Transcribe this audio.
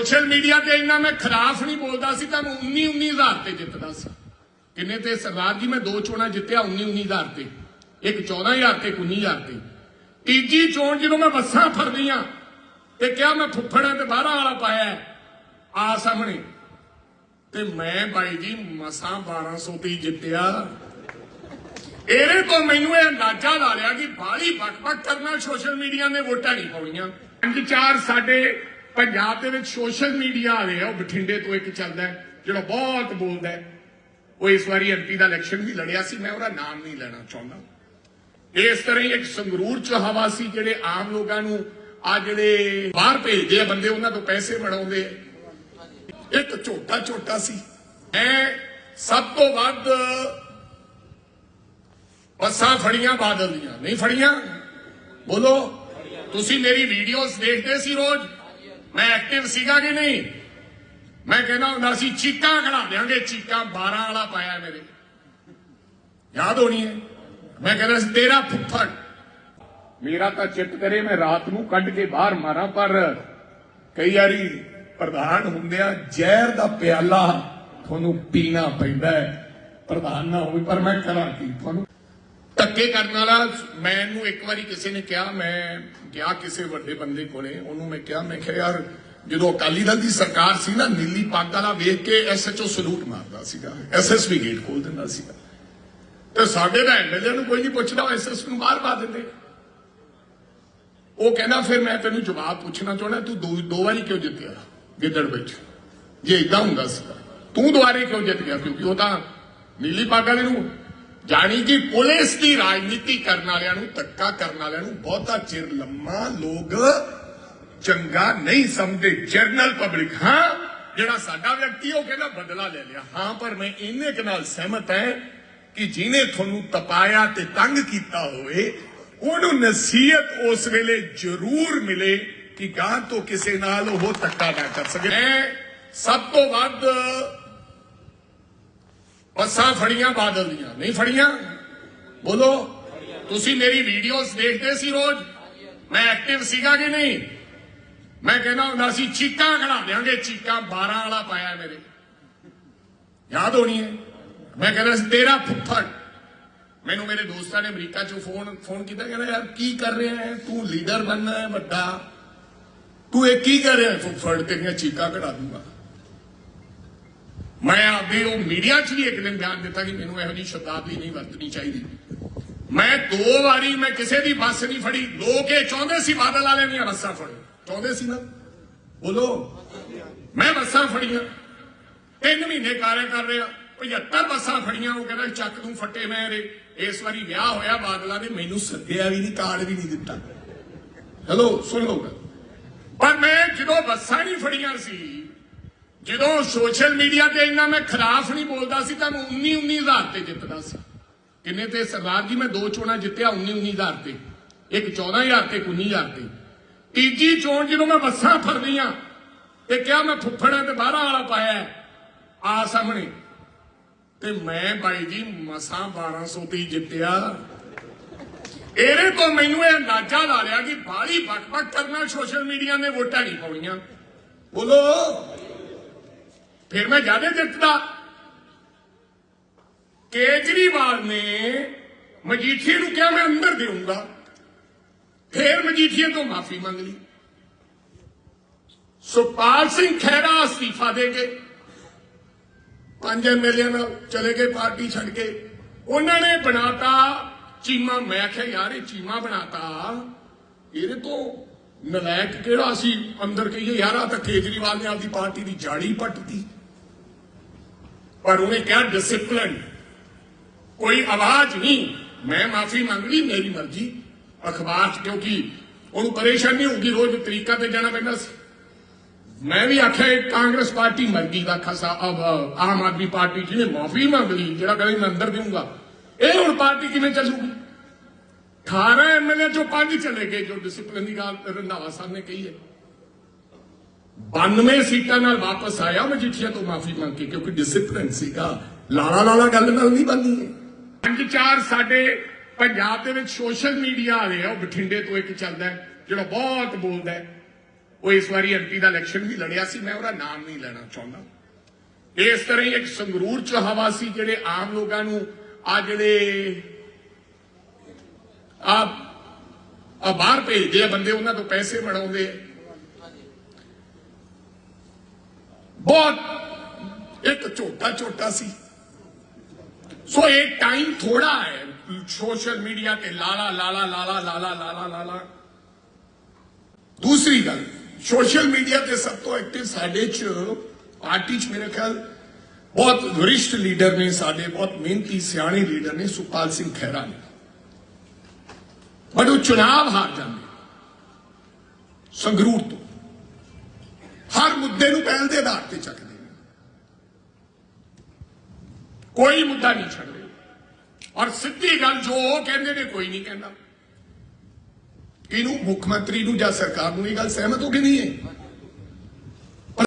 Social media ਤੇ ਇੰਨਾ ਮੈਂ ਖਿਲਾਫ ਨਹੀਂ ਬੋਲਦਾ ਸੀ, ਤਾਂ ਮੈਂ 19 19000 ਤੇ ਜਿੱਤਦਾ ਸੀ। ਕਿੰਨੇ ਤੇ ਸਰਦਾਰ ਜੀ, ਮੈਂ ਦੋ ਚੋਣਾਂ ਜਿੱਤਿਆ 19 19000 ਤੇ। ਇੱਕ 14000 ਤੇ, ਇੱਕ 19000 ਤੇ। ਤੀਜੀ ਚੋਣ ਜਦੋਂ ਮੈਂ ਬੱਸਾਂ ਫੜਦੀਆਂ ਤੇ ਕਿਹਾ ਮੈਂ ਫੁੱਫੜਾਂ ਤੇ ਬਾਹਰਾਂ ਵਾਲਾ ਪਾਇਆ ਆ ਸਾਹਮਣੇ। ਤੇ ਮੈਂ ਬਾਈ ਜੀ, ਮਸਾਂ 1200 ਤੇ ਜਿੱਤਿਆ। ਇਹਦੇ ਤੋਂ ਮੈਨੂੰ ਇਹ ਅੰਦਾਜ਼ਾ ਲਾ ਲਿਆ ਕਿ ਬਾਹਲੀ ਬਕਬਕ ਕਰਨਾ ਸੋਸ਼ਲ ਮੀਡੀਆ ਨੇ ਵੋਟਾਂ ਨਹੀਂ ਪਾਉਣੀਆਂ। ਪੰਜ ਚਾਰ ਸਾਡੇ ਪੰਜਾਬ ਦੇ ਵਿੱਚ ਸੋਸ਼ਲ ਮੀਡੀਆ ਵਾਲੇ ਆ, ਉਹ ਬਠਿੰਡੇ ਤੋਂ ਇੱਕ ਚੱਲਦਾ ਜਿਹੜਾ ਬਹੁਤ ਬੋਲਦਾ ਹੈ। ਉਹ ਇਸ ਵਾਰੀ ਐਮਪੀ ਦਾ ਇਲੈਕਸ਼ਨ ਵੀ ਲੜਿਆ ਸੀ, ਮੈਂ ਉਹਦਾ ਨਾਮ ਨਹੀਂ ਲੈਣਾ ਚਾਹੁੰਦਾ। ਇਸ ਤਰ੍ਹਾਂ ਹੀ ਇੱਕ ਸੰਗਰੂਰ ਚ ਹਵਾ ਸੀ, ਜਿਹੜੇ ਆਮ ਲੋਕਾਂ ਨੂੰ ਆ ਜਿਹੜੇ ਬਾਹਰ ਭੇਜਦੇ ਆ ਬੰਦੇ, ਉਹਨਾਂ ਤੋਂ ਪੈਸੇ ਬਣਾਉਂਦੇ ਇੱਕ ਝੋਟਾ ਝੋਟਾ ਸੀ। ਐ ਸਭ ਤੋਂ ਵੱਧ ਬੱਸਾਂ ਫੜੀਆਂ ਬਾਦਲ ਦੀਆਂ। ਨਹੀਂ ਫੜੀਆਂ? ਬੋਲੋ, ਤੁਸੀਂ ਮੇਰੀ ਵੀਡੀਓਜ਼ ਦੇਖਦੇ ਸੀ ਰੋਜ਼। ਮੈਂ ਐਕਟਿਵ ਸੀਗਾ ਕਿ ਨਹੀਂ? ਮੈਂ ਕਹਿੰਦਾ ਹੁੰਦਾ ਸੀ, ਚੀਕਾਂ ਖੜਾ ਦਿਆਂਗੇ, ਚੀਕਾਂ 12 ਵਾਲਾ ਪਾਇਆ ਮੇਰੇ। ਯਾਦ ਹੋਣੀ ਹੈ? ਮੈਂ ਕਹਿੰਦਾ ਸੀ, ਤੇਰਾ ਫੁੱਫੜ। ਮੇਰਾ ਤਾਂ ਚਿੱਤ ਕਰੇ ਮੈਂ ਰਾਤ ਨੂੰ ਕੱਢ ਕੇ ਬਾਹਰ ਮਾਰਾਂ, ਪਰ ਕਈ ਵਾਰੀ ਪ੍ਰਧਾਨ ਹੁੰਦਿਆਂ ਜ਼ਹਿਰ ਦਾ ਪਿਆਲਾ ਤੁਹਾਨੂੰ ਪੀਣਾ ਪੈਂਦਾ ਹੈ। ਪ੍ਰਧਾਨ ਨਾ ਹੋਵੇ, ਪਰ ਮੈਂ ਕਰਾਂ ਕੀ? ਤੁਹਾਨੂੰ ਧੱਕੇ ਕਰਨ ਵਾਲਾ, ਮੈਨੂੰ ਇੱਕ ਵਾਰੀ ਕਿਸੇ ਨੇ ਕਿਹਾ, ਮੈਂ ਗਿਆ ਕਿਸੇ ਵੱਡੇ ਬੰਦੇ ਕੋਲੇ, ਉਹਨੂੰ ਮੈਂ ਕਿਹਾ ਮੈਂ ਕਿਹਾ, ਯਾਰ, ਜਦੋਂ ਅਕਾਲੀ ਦਲ ਦੀ ਸਰਕਾਰ ਸੀ ਨਾ, ਨੀਲੀ ਪੱਗ ਵਾਲਾ ਵੇਖ ਕੇ ਐਸਐਚਓ ਸਲੂਟ ਮਾਰਦਾ ਸੀਗਾ ਐਸਐਸਪੀ ਗੇਟ ਖੋਲ ਦਿੰਦਾ ਸੀਗਾ। ਤੇ ਸਾਡੇ ਦਾ ਐਮਐਲਏ ਨੂੰ ਕੋਈ ਨਹੀਂ ਪੁੱਛਦਾ ਐਸਐਸ ਨੂੰ ਬਾਹਰ ਪਾ ਦਿੰਦੇ। ਉਹ ਕਹਿੰਦਾ, ਫਿਰ ਮੈਂ ਤੈਨੂੰ ਜਵਾਬ ਪੁੱਛਣਾ ਚਾਹੁੰਦਾ, ਤੂੰ ਦੋ ਦੋ ਵਾਰੀ ਕਿਉਂ ਜਿੱਤਿਆ ਗਿੱਦੜ ਵਿੱਚ? ਜੇ ਇਦਾਂ ਹੁੰਦਾ ਸੀ ਤੂੰ ਦੁਬਾਰੇ ਕਿਉਂ ਜਿੱਤ ਗਿਆ? ਕਿਉਂਕਿ ਉਹ ਤਾਂ ਨੀਲੀ ਪੱਗ ਵਾਲੇ ਨੂੰ ਜਾਣੀ ਕਿ ਪੁਲਿਸ ਦੀ ਰਾਜਨੀਤੀ ਕਰਨ ਵਾਲਿਆਂ ਨੂੰ, ਧੱਕਾ ਕਰਨ ਵਾਲਿਆਂ ਨੂੰ ਬਹੁਤਾ ਚਿਰ ਲੰਮਾ ਲੋਕ ਚੰਗਾ ਨਹੀਂ ਸਮਝਦੇ। ਜਰਨਲ ਪਬਲਿਕ ਹਾਂ? ਜਿਹੜਾ ਸਾਡਾ ਵਿਅਕਤੀ ਉਹ ਕਹਿੰਦਾ ਬਦਲਾ ਲੈ ਲਿਆ। ਹਾਂ, ਪਰ ਮੈਂ ਇੰਨੇ ਕੁ ਨਾਲ ਸਹਿਮਤ ਹੈ ਕਿ ਜਿਹਨੇ ਤੁਹਾਨੂੰ ਤਪਾਇਆ ਤੇ ਤੰਗ ਕੀਤਾ ਹੋਵੇ, ਉਹਨੂੰ ਨਸੀਹਤ ਉਸ ਵੇਲੇ ਜ਼ਰੂਰ ਮਿਲੇ ਕਿ ਗਾਂ ਤੋਂ ਕਿਸੇ ਨਾਲ ਉਹ ਧੱਕਾ ਨਾ ਕਰ ਸਕੇ। ਸਭ ਤੋਂ ਵੱਧ ਬੱਸਾਂ ਫੜੀਆਂ ਬਾਦਲ ਦੀਆਂ। ਨਹੀਂ ਫੜੀਆਂ? ਬੋਲੋ, ਤੁਸੀਂ ਮੇਰੀ ਵੀਡੀਓਜ਼ ਦੇਖਦੇ ਸੀ ਰੋਜ਼? ਮੈਂ ਐਕਟਿਵ ਸੀਗਾ ਕਿ ਨਹੀਂ? ਮੈਂ ਕਹਿੰਦਾ ਹੁੰਦਾ ਸੀ, ਚੀਕਾਂ ਖੜਾ ਦਿਆਂਗੇ, ਚੀਕਾਂ 12 ਵਾਲਾ ਪਾਇਆ ਮੇਰੇ। ਯਾਦ ਹੋਣੀ ਹੈ? ਮੈਂ ਕਹਿੰਦਾ ਸੀ, ਤੇਰਾ ਫੁੱਫੜ। ਮੈਨੂੰ ਮੇਰੇ ਦੋਸਤਾਂ ਨੇ ਅਮਰੀਕਾ ਚੋਂ ਫੋਨ ਫੋਨ ਕੀਤਾ, ਕਹਿੰਦਾ, ਯਾਰ, ਕੀ ਕਰ ਰਿਹਾ ਹੈ? ਤੂੰ ਲੀਡਰ ਬਣਨਾ ਹੈ ਵੱਡਾ। ਤੂੰ ਇਹ ਕੀ ਕਰ ਰਿਹਾ ਫੁੱਫੜ? ਤੇਰੀਆਂ ਚੀਕਾਂ ਕਢਾ ਦੂੰਗਾ। ਮੈਂ ਆਪਦੇ ਉਹ ਮੀਡੀਆ 'ਚ ਵੀ ਇੱਕ ਦਿਨ ਬਿਆਨ ਦਿੱਤਾ ਕਿ ਮੈਨੂੰ ਇਹੋ ਜਿਹੀ ਸ਼ਬਦਾਵਲੀ ਨਹੀਂ ਵਰਤਣੀ ਚਾਹੀਦੀ। ਮੈਂ ਦੋ ਵਾਰੀ ਮੈਂ ਕਿਸੇ ਦੀ ਬੱਸ ਨਹੀਂ ਫੜੀ। ਲੋਕ ਇਹ ਚਾਹੁੰਦੇ ਸੀ ਬਾਦਲ ਵਾਲਿਆਂ ਦੀਆਂ ਬੱਸਾਂ ਫੜੋ ਚਾਹੁੰਦੇ ਸੀ ਨਾ? ਬੋਲੋ। ਮੈਂ ਬੱਸਾਂ ਫੜੀਆਂ। ਤਿੰਨ ਮਹੀਨੇ ਕਾਰਿਆ ਕਰ ਰਿਹਾ। 75 ਬੱਸਾਂ ਫੜੀਆਂ। ਉਹ ਕਹਿੰਦਾ, ਚੱਕ ਤੂੰ, ਫੱਟੇ ਮੈਂ ਰੇ ਇਸ ਵਾਰੀ ਵਿਆਹ ਹੋਇਆ ਬਾਦਲਾਂ ਨੇ। ਮੈਨੂੰ ਸੱਦਿਆ ਵੀ ਨਹੀਂ, ਕਾਰਡ ਵੀ ਨਹੀਂ ਦਿੱਤਾ। ਹੈਲੋ, ਸੁਣ ਲਓ ਗੱਲ। ਪਰ ਮੈਂ ਜਦੋਂ ਬੱਸਾਂ ਨਹੀਂ ਫੜੀਆਂ ਸੀ ਜਦੋਂ ਸੋਸ਼ਲ ਮੀਡੀਆ ਤੇ ਇੰਨਾ ਮੈਂ ਖਿਲਾਫ ਨਹੀਂ ਬੋਲਦਾ ਸੀ, ਤਾਂ ਮੈਂ 19 19000 ਤੇ ਜਿੱਤਦਾ ਸੀ। ਕਿੰਨੇ ਤੇ ਸਰਦਾਰ ਜੀ, ਮੈਂ ਦੋ ਚੋਣਾਂ ਜਿੱਤਿਆ 19 19000 ਤੇ। ਇੱਕ 14000 ਤੇ 19000 ਤੇ। ਤੀਜੀ ਚੋਣ ਜਦੋਂ ਮੈਂ ਬੱਸਾਂ ਫੜਦੀਆਂ ਤੇ ਕਿਹਾ ਮੈਂ ਫੁੱਫੜਾਂ ਤੇ ਬਾਹਰਾਂ ਵਾਲਾ ਪਾਇਆ ਆ ਸਾਹਮਣੇ। ਤੇ ਮੈਂ ਬਾਈ ਜੀ ਮਸਾਂ 1200 ਤੇ ਜਿੱਤਿਆ। ਇਹਦੇ ਤੋਂ ਮੈਨੂੰ ਇਹ ਅੰਦਾਜ਼ਾ ਲਾ ਲਿਆ ਕਿ ਬਾਹਲੀ ਬਕਬਕ ਕਰਨਾ ਸੋਸ਼ਲ ਮੀਡੀਆ ਨੇ ਵੋਟਾਂ ਨਹੀਂ ਪਾਉਣੀਆਂ। ਬੋਲੋ। ਫਿਰ ਮੈਂ ਜ਼ਿਆਦਾ ਜਿੱਤਦਾ। ਕੇਜਰੀਵਾਲ ਨੇ ਮਜੀਠੀਏ ਨੂੰ ਕਿਹਾ, ਮੈਂ ਅੰਦਰ ਦੇਊਂਗਾ। ਫਿਰ ਮਜੀਠੀਏ ਤੋਂ ਮਾਫੀ ਮੰਗ ਲਈ। ਸੁਪਾਲ ਸਿੰਘ ਖਹਿਰਾ ਅਸਤੀਫਾ ਦੇ ਕੇ ਪੰਜ ਐਮਐਲਏ ਨਾਲ ਚਲੇ ਗਏ, ਪਾਰਟੀ ਛੱਡ ਕੇ। ਉਹਨਾਂ ਨੇ ਬਣਾਤਾ ਚੀਮਾ, ਮੈਂ ਆਖਿਆ ਯਾਰ, ਇਹ ਚੀਮਾ ਬਣਾਤਾ। ਇਹਦੇ ਤੋਂ ਨਲਾਇਕ ਕਿਹੜਾ ਸੀ? ਅੰਦਰ ਕਹੀਏ, ਯਾਰ ਆ ਤਾਂ ਕੇਜਰੀਵਾਲ ਨੇ ਆਪਦੀ ਪਾਰਟੀ ਦੀ ਜਾੜੀ ਪੱਟਤੀ ਪਰ ਉਹਨੇ ਕਿਹਾ ਡਿਸਪਲਿਨ ਕੋਈ ਆਵਾਜ਼ ਨਹੀਂ ਮੈਂ ਮਾਫੀ ਮੰਗ ਲਈ ਮੇਰੀ ਮਰਜ਼ੀ ਅਖਬਾਰ 'ਚ ਕਿਉਂਕਿ ਉਹਨੂੰ ਪਰੇਸ਼ਾਨੀ ਹੋਊਗੀ ਰੋਜ਼ ਤਰੀਕਾ ਤੇ ਜਾਣਾ ਪੈਂਦਾ ਸੀ ਮੈਂ ਵੀ ਆਖਿਆ ਇਹ ਕਾਂਗਰਸ ਪਾਰਟੀ ਮਰ ਗਈ ਦਾ ਖਸਾ ਅਬ ਆਮ ਆਦਮੀ ਪਾਰਟੀ ਜਿਹਨੇ ਮਾਫੀ ਮੰਗ ਲਈ ਜਿਹੜਾ ਕਹਿੰਦਾ ਮੈਂ ਅੰਦਰ ਦੇਊਂਗਾ ਇਹ ਹੁਣ ਪਾਰਟੀ ਕਿਵੇਂ ਚੱਲੂਗੀ 18 ਐਮਐਲਏ ਚੋਂ ਪੰਜ ਚਲੇ ਗਏ ਜੋ ਡਿਸਪਲਿਨ ਦੀ ਗੱਲ ਰੰਧਾਵਾ ਸਾਹਿਬ ਨੇ ਕਹੀ ਹੈ 92 ਸੀਟਾਂ ਨਾਲ ਵਾਪਸ ਆਇਆ ਮਜੀਠੀਆ ਤੋਂ ਮਾਫੀ ਮੰਗ ਕੇ, ਕਿਉਂਕਿ ਡਿਸਪਲਿਨ ਸੀਗਾ। ਲਾਲਾ ਲਾਲਾ ਗੱਲ ਨਾਲ ਨਹੀਂ ਬੰਨੀ ਹੈ ਪੰਜ ਚਾਰ ਸਾਡੇ ਪੰਜਾਬ ਦੇ ਵਿੱਚ ਸੋਸ਼ਲ ਮੀਡੀਆ ਵਾਲੇ ਆ, ਉਹ ਬਠਿੰਡੇ ਤੋਂ ਇੱਕ ਚੱਲਦਾ ਜਿਹੜਾ ਬਹੁਤ ਬੋਲਦਾ ਹੈ। ਉਹ ਇਸ ਵਾਰੀ ਐਮਪੀ ਦਾ ਇਲੈਕਸ਼ਨ ਵੀ ਲੜਿਆ ਸੀ, ਮੈਂ ਉਹਦਾ ਨਾਮ ਨਹੀਂ ਲੈਣਾ ਚਾਹੁੰਦਾ। ਇਸ ਤਰ੍ਹਾਂ ਹੀ ਇੱਕ ਸੰਗਰੂਰ ਚ ਹਵਾ ਸੀ, ਜਿਹੜੇ ਆਮ ਲੋਕਾਂ ਨੂੰ ਆ ਜਿਹੜੇ ਆ ਬਾਹਰ ਭੇਜਦੇ ਆ, ਬੰਦੇ ਉਹਨਾਂ ਤੋਂ ਪੈਸੇ ਮੜਾਉਂਦੇ ਆ। ਬਹੁਤ ਇੱਕ ਛੋਟਾ ਛੋਟਾ ਸੀ ਸੋ ਇਹ ਟਾਈਮ ਥੋੜਾ ਹੈ ਸੋਸ਼ਲ ਮੀਡੀਆ ਤੇ ਲਾਲਾ ਲਾਲਾ ਲਾਲਾ ਲਾਲਾ ਲਾਲਾ ਲਾਲਾ ਦੂਸਰੀ ਗੱਲ ਸੋਸ਼ਲ ਮੀਡੀਆ ਤੇ ਸਭ ਤੋਂ ਐਕਟਿਵ ਸਾਡੇ ਚ ਪਾਰਟੀ ਚ ਮੇਰੇ ਖਿਆਲ ਬਹੁਤ ਵਰਿਸ਼ਟ ਲੀਡਰ ਨੇ ਸਾਡੇ ਬਹੁਤ ਮਿਹਨਤੀ ਸਿਆਣੇ ਲੀਡਰ ਨੇ ਸੁਖਪਾਲ ਸਿੰਘ ਖਹਿਰਾ ਨੇ ਬਟ ਉਹ ਚੁਣਾਵ ਹਾਰ ਜਾਂਦੇ ਸੰਗਰੂਰ ਤੋਂ ਹਰ ਮੁੱਦੇ ਨੂੰ ਪਹਿਲ ਦੇ ਆਧਾਰ ਤੇ ਚੱਕਦੇ ਨੇ। ਕੋਈ ਮੁੱਦਾ ਨਹੀਂ ਛੱਡਦੇ। ਔਰ ਸਿੱਧੀ ਗੱਲ ਜੋ ਉਹ ਕਹਿੰਦੇ ਨੇ, ਕੋਈ ਨਹੀਂ ਕਹਿੰਦਾ। ਇਹਨੂੰ ਮੁੱਖ ਮੰਤਰੀ ਨੂੰ ਜਾਂ ਸਰਕਾਰ ਨੂੰ ਇਹ ਗੱਲ ਸਹਿਮਤ ਹੋ ਕੇ ਨਹੀਂ ਹੈ?